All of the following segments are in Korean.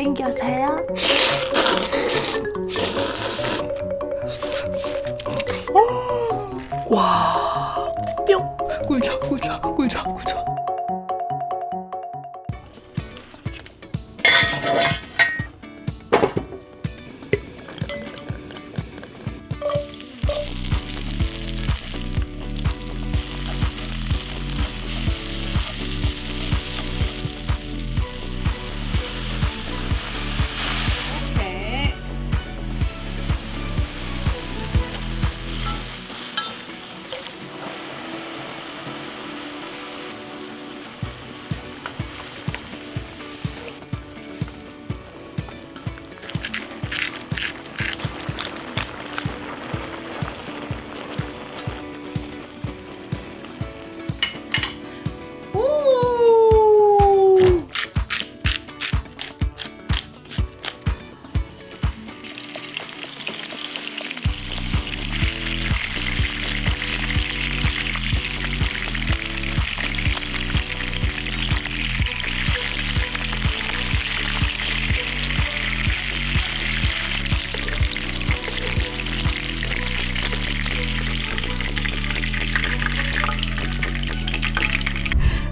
땡겨서요?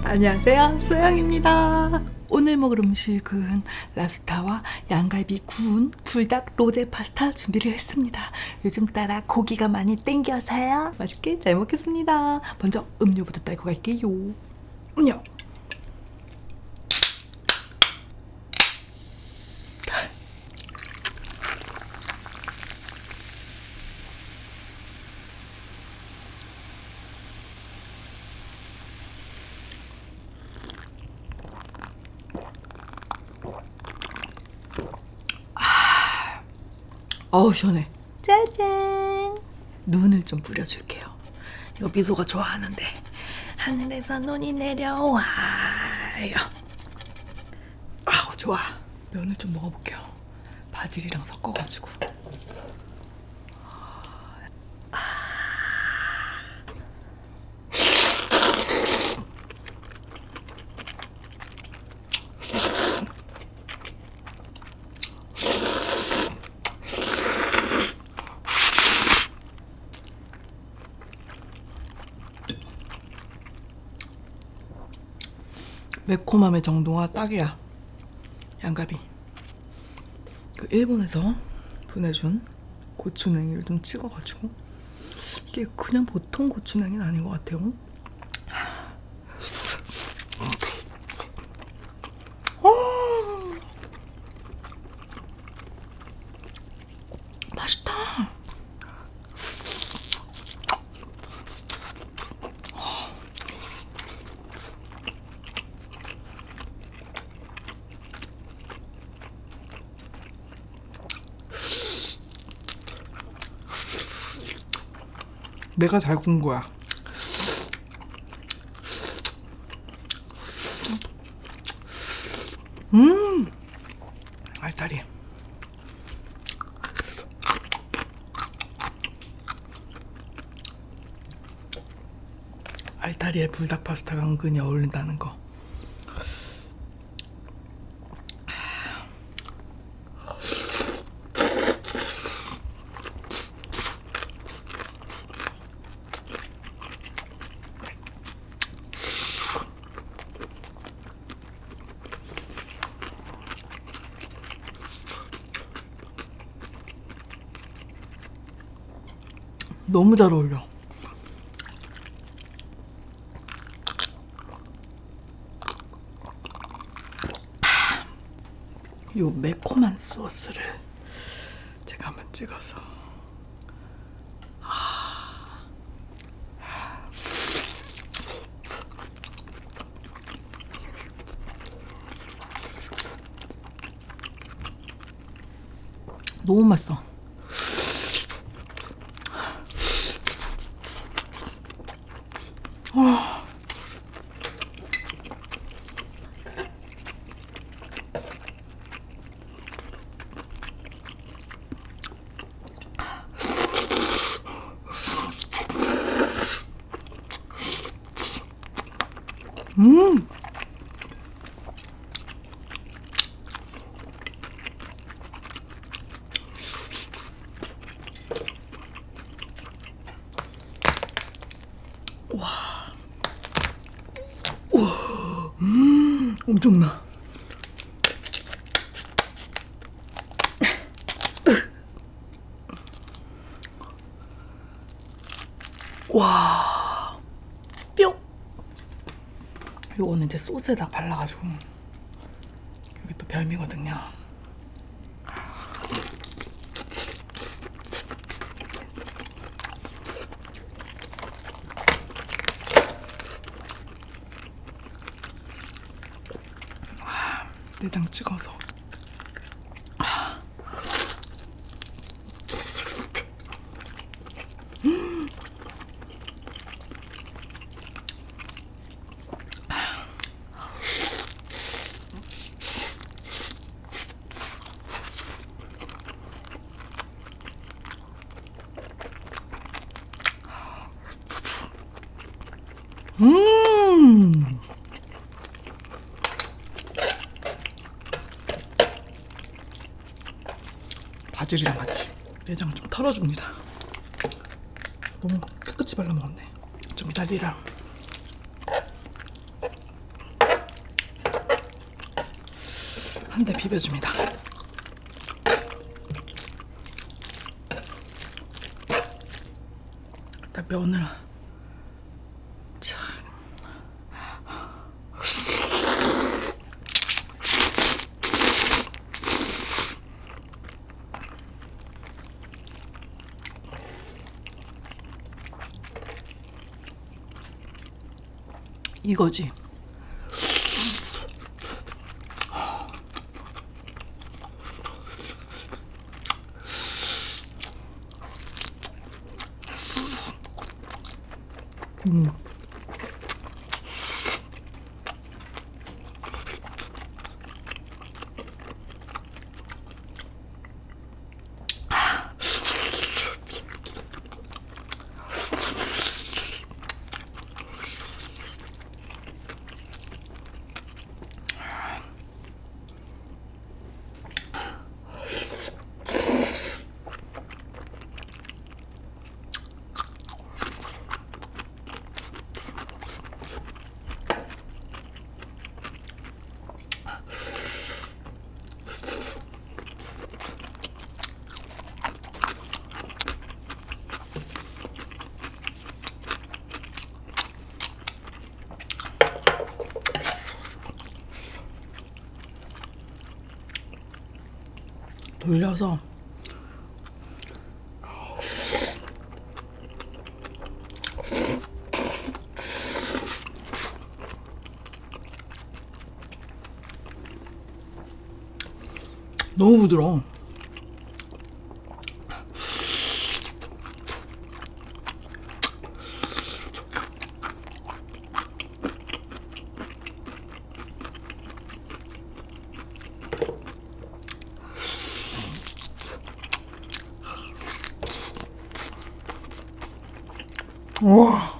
안녕하세요. 소영입니다. 오늘 먹을 음식은 랍스타와 양갈비 구운 불닭 로제 파스타 준비를 했습니다. 요즘 따라 고기가 많이 땡겨서요. 맛있게 잘 먹겠습니다. 먼저 음료부터 따고 갈게요. 음료. 어우 시원해. 짜잔. 눈을 좀 뿌려줄게요. 이거 미소가 좋아하는데 하늘에서 눈이 내려와요. 아우 좋아. 면을 좀 먹어볼게요. 바질이랑 섞어가지고. 매콤함의 정도가 딱이야. 양갈비. 그 일본에서 보내준 고추냉이를 좀 찍어가지고 이게 그냥 보통 고추냉이는 아닌 것 같아요. 내가 잘 구운 거야. 음, 알타리. 알타리에 불닭 파스타가 은근히 어울린다는 거. 너무 잘 어울려. 요 매콤한 소스를 제가 한번 찍어서 너무 맛있어. 음. 엄청나. 와, 뿅. 요거는 이제 소스에다 발라가지고 여기 또 별미거든요. 내장 찍어서. 음 바질이랑 같이 내장 좀 털어줍니다. 너무 깨끗이 발라 먹었네. 좀 기다리라. 한대 비벼줍니다. 일단 면을 이거지. 음. 돌려서 너무 부드러워. 와.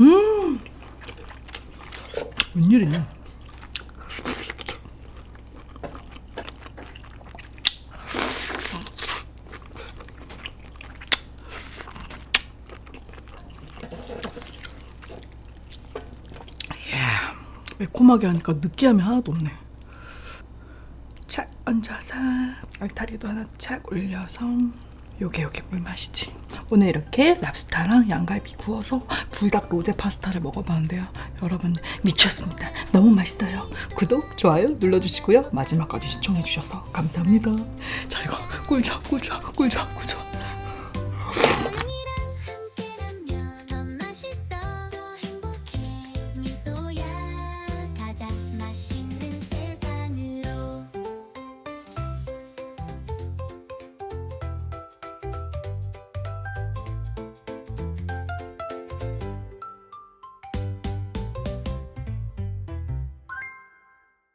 음. 웬일이냐? 매콤하게 하니까 느끼함이 하나도 없네. 착 얹어서 알타리도 하나 착 올려서 요게 요게 꿀맛이지. 오늘 이렇게 랍스타랑 양갈비 구워서 불닭 로제 파스타를 먹어봤는데요. 여러분 미쳤습니다. 너무 맛있어요. 구독, 좋아요 눌러주시고요. 마지막까지 시청해주셔서 감사합니다. 자 이거 꿀줘 꿀줘 꿀줘 꿀줘.